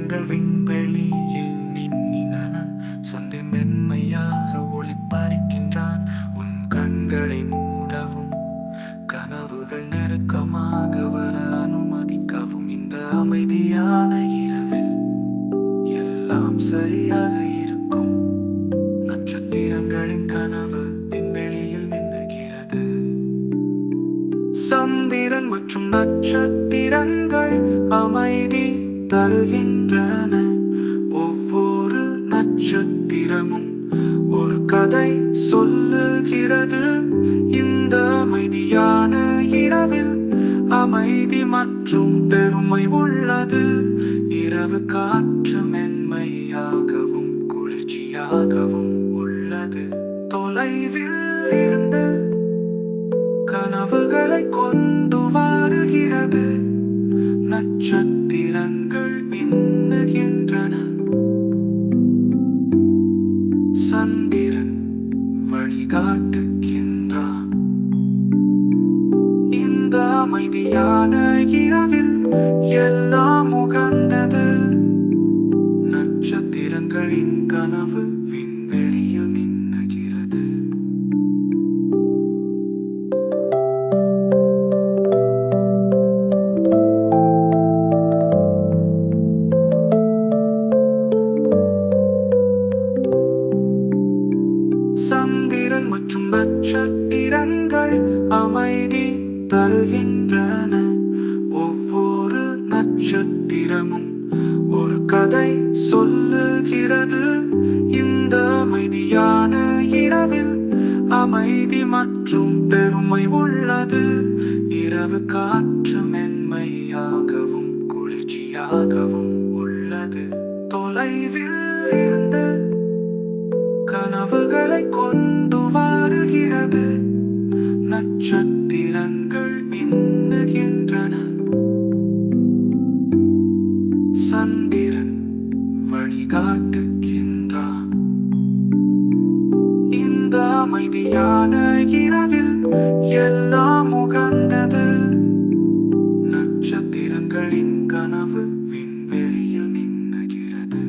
நட்சத்திரங்கள் விண்வெளியில் மின்னின. சந்தை மென்மையாக ஒளி பார்க்கின்றான் உன் கண்களை மூடவும் கனவுகள் நெருக்கமாக வர அனுமதிக்கவும் இந்த அமைதியான இரவில் எல்லாம் சரியாக இருக்கும். நட்சத்திரங்களின் கனவு விண்வெளியில் மின்னுகிறது சந்திரன் மற்றும் நட்சத்திரங்கள் அமைதி தருகின்றன. ஒவ்வொரு நட்சத்திரமும் ஒரு கதை சொல்லுகிறது. இந்த அமைதியான இரவில் அமைதி மற்றும் பெருமை உள்ளது. இரவு காற்று மென்மையாகவும் குளிர்ச்சியாகவும் உள்ளது. தொலைவில் நட்சத்திரங்கள் மின்னுகின்றன சந்திரன் வழிகாட்டுகின்றான். இந்த அமைதியான இரவில் எல்லாம் உகந்தது. நட்சத்திரங்களின் கனவு வின் பாத்திரமும் ஒரு கதை சொல்லுகிறது. இந்த அமைதியான இரவில் அமைதி மற்றும் பெருமை உள்ளது. இரவு காற்று மென்மையாகவும் குளிர்ச்சியாகவும் உள்ளது. தொலைவில் இருந்து வழிகாட்டுகின்றான் இந்த அமைதியான இரவில் எல்லாம் உகந்தது. நட்சத்திரங்களின் கனவு விண்வெளியில் நின்னுகிறது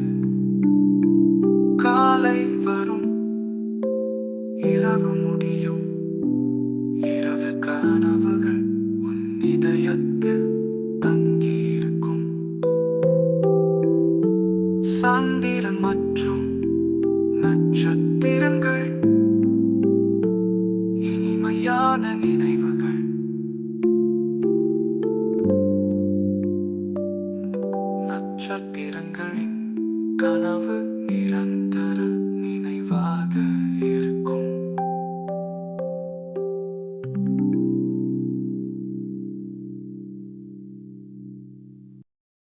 காலை வரும் இரவு முடியும். இரவு கனவுகள் உன் இதயத்தில் இனிமையான நினைவுகள் நட்சத்திரங்களின் கனவு.